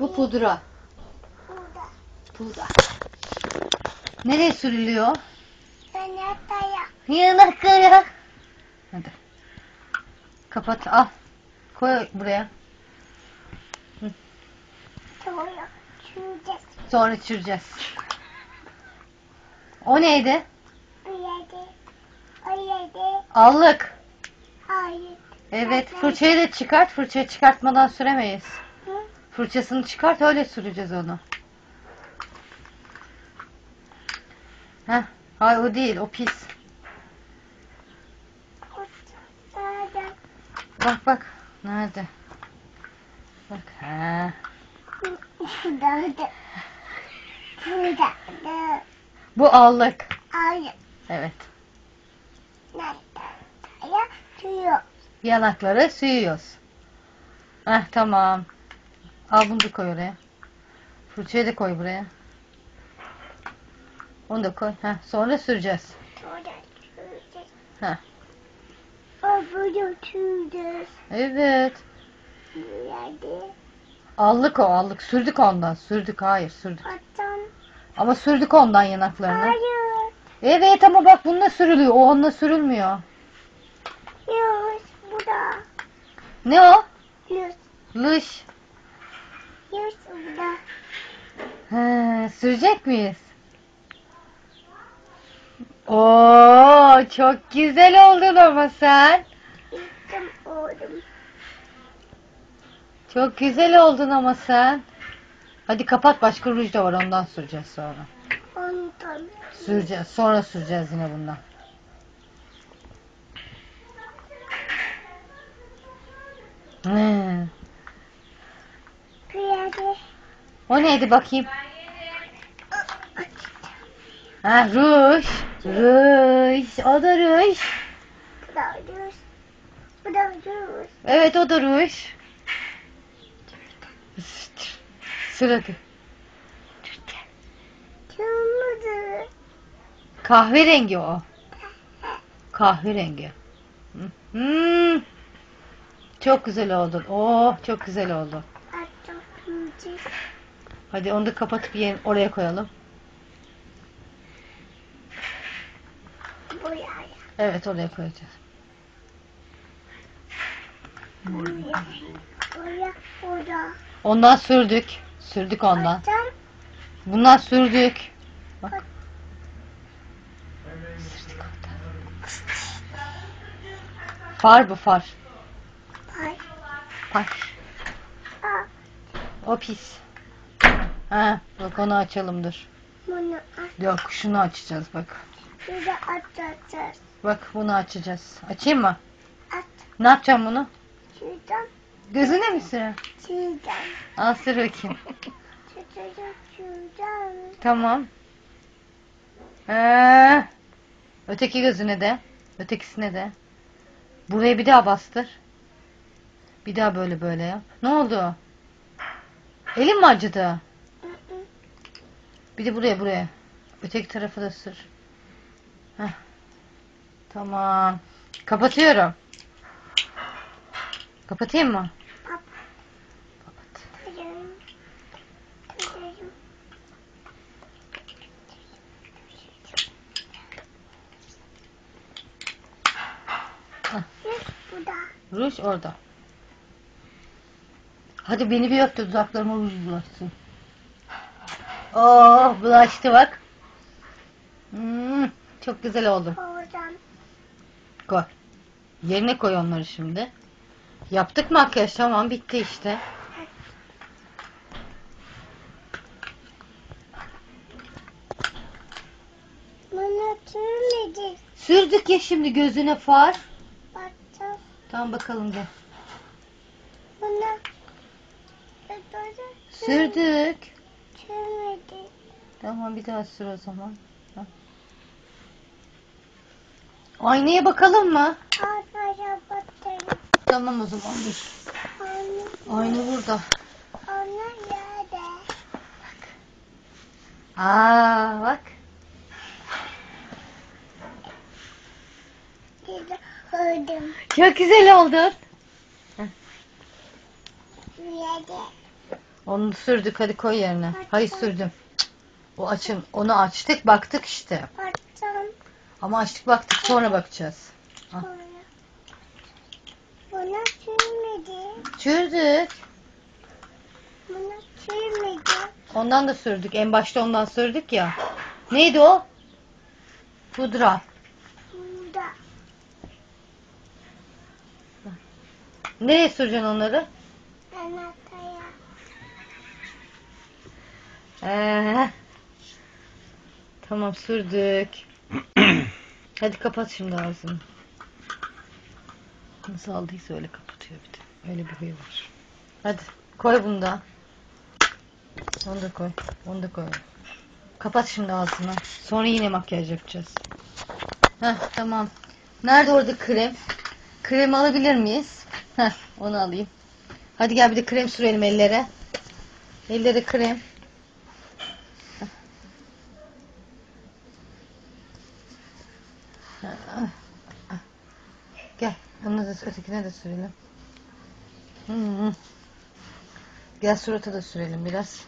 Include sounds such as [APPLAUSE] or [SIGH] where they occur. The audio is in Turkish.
Bu pudra. Burada. Pudra. Nereye sürülüyor? Yanakaya. Yanaklara. Hadi. Kapat al. Koy buraya. Sonra şurada. Sonra süreceğiz. O neydi? O yedi. Allık. Hayır. Evet fırçayı da çıkart. Fırçayı çıkartmadan süremeyiz. Fırçasını çıkart öyle süreceğiz onu. Heh. Hayır o değil o pis. Bak bak. Nerede? Bak. Ha. Burada. Bu allık. Hayır. Evet. Sürüyor. Yanakları sürüyoruz. Heh tamam. Al bunu da koy oraya. Fırçayı da koy buraya. Onu da koy. Heh, sonra süreceğiz. Sonra süreceğiz. Heh. Evet. Allık o allık. Sürdük ondan. Sürdük. Hayır sürdük. Ama sürdük ondan yanaklarını. Hayır. Evet ama bak bununla sürülüyor. O onunla sürülmüyor. Yüz. Burada. Ne o? Yüz. Lış. Burada. He, sürecek miyiz? Oo, çok güzel oldun ama sen. Oğlum. Çok güzel oldun ama sen. Hadi kapat başka ruj da var ondan süreceğiz sonra. Ondan. Süreceğiz. Sonra süreceğiz yine bundan. He. Burada. O neydi bakayım? Ha ruj. Ruj. O da ruj. Burada yüz. Burada yüz. Evet o da ruj. Kırmızı. Kahverengi o. Kahverengi. Hmm. Çok güzel oldun. Oh çok güzel oldu. Hadi onu da kapatıp yer, oraya koyalım. Buraya. Evet oraya koyacağız. Buraya. Buraya. Burada. Ondan sürdük. Sürdük ondan. Bundan sürdük. Bak. Sürdük ondan. Far bu far. Far. Aa. O pis. Ha, bak onu açalım dur. Bunu at. Yok şunu açacağız bak. Burada atacağız. Bak bunu açacağız. Açayım mı? At. Ne yapacağım bunu? Şuradan. Gözüne mi süreyim? Şuradan. Al sür bakayım. Şuradan. Şuradan. Tamam. Ee, öteki gözüne de. Ötekisine de. Buraya bir daha bastır. Bir daha böyle böyle yap. Ne oldu? Elim mi acıdı? Bir de buraya buraya. Öteki tarafı da sür. Heh. Tamam. Kapatıyorum. Kapatayım mı? Kap. Kapat. Ruj orada. Hadi beni bir öp de dudaklarıma ruj bulaşsın. Oh bulaştı bak. Hmm, çok güzel oldu. Oradan. Koy. Yerine koy onları şimdi. Yaptık makyaj tamam bitti işte. Bunu sürmeyecek. Sürdük ya şimdi gözüne far. Baktım. Tamam bakalım gel. Bunu. Sürdük. Sürmedi. Tamam bir daha sür o zaman. Aynaya bakalım mı? Arkaya baktım. Tamam o zaman dur. Onu. Ayna burada. Onu yerde. Aa bak. Gördüm. Çok güzel oldun. Yerde. Onu sürdük hadi koy yerine. Hayır sürdüm. Cık. O açın. Onu açtık baktık işte. Açtım. Ama açtık baktık sonra bakacağız. Ah. Sonra. Buna sürmedi. Sürdük. Buna sürmedi. Ondan da sürdük. En başta ondan sürdük ya. Neydi o? Pudra. Burada. Nereye süreceksin onları? Anahtarya. Ee, tamam sürdük. [CLEARS THROAT] Hadi kapat şimdi ağzını. Nasıl aldıysa öyle kapatıyor bir de. Öyle bir huyu var. Hadi koy bunu da. Onu da koy. Onu da koy. Kapat şimdi ağzını. Sonra yine makyaj yapacağız. Heh tamam. Nerede orada krem? Krem alabilir miyiz? Heh onu alayım. Hadi gel bir de krem sürelim ellere. Ellere krem. Gel. Onu da ötekine de sürelim. Gel surata da sürelim biraz.